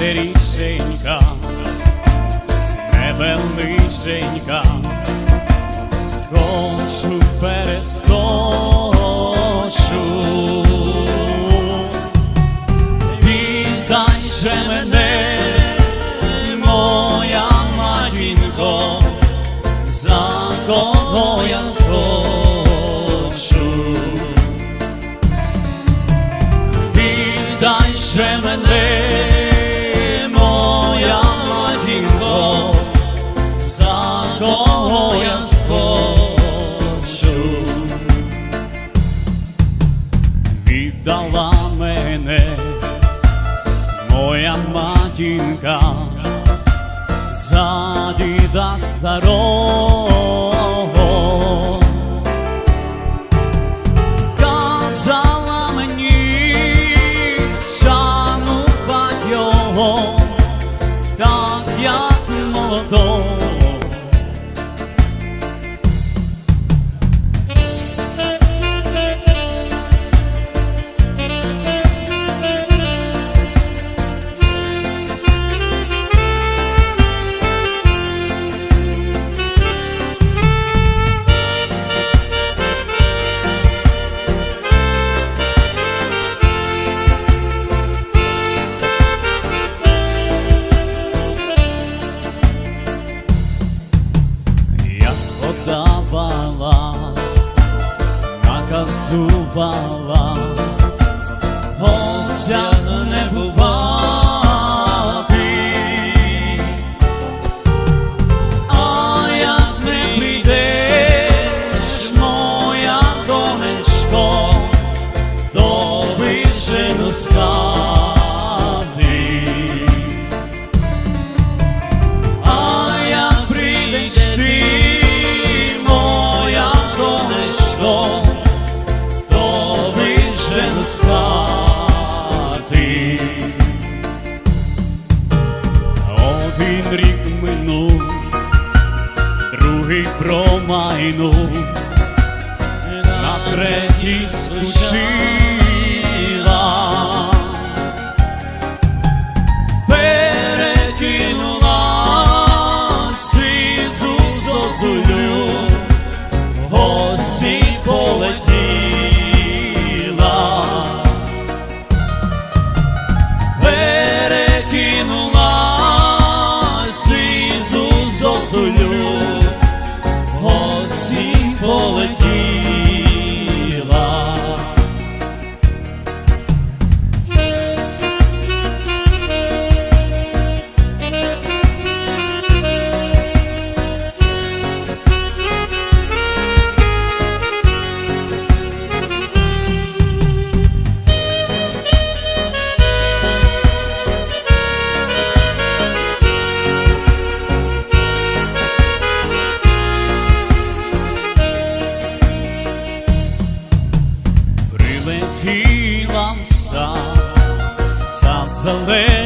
річенька, невеличенька, скочу, перескочу. Віддай же мене, моя матінко, за кого я сочу. Віддай же мене, Віддала мене, моя матінка, за діда старого. Наказувала, гостя Один рік минув, другий промайнув, на третій скучила. Прилетіла сам, сам сад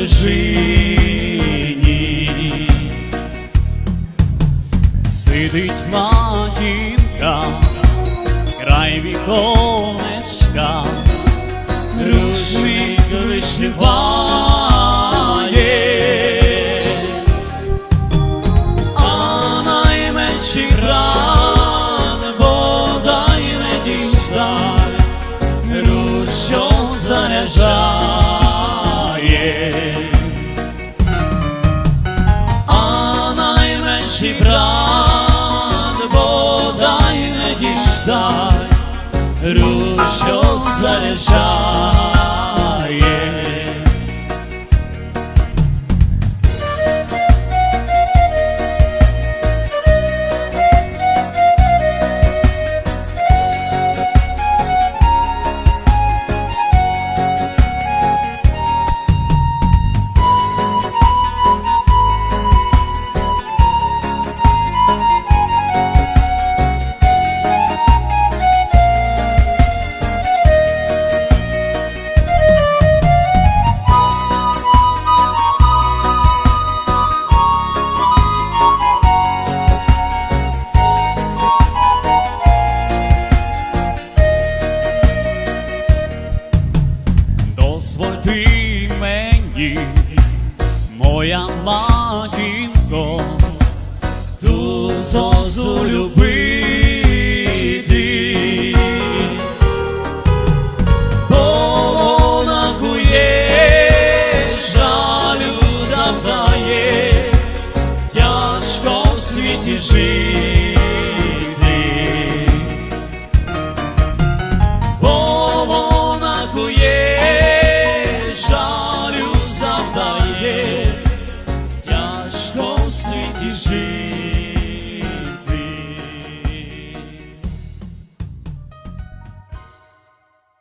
чужині, сидить матінка, край віконечка, рушник вишиває, а найменший ран бодай не діждав. Дай рушу заряджай. te.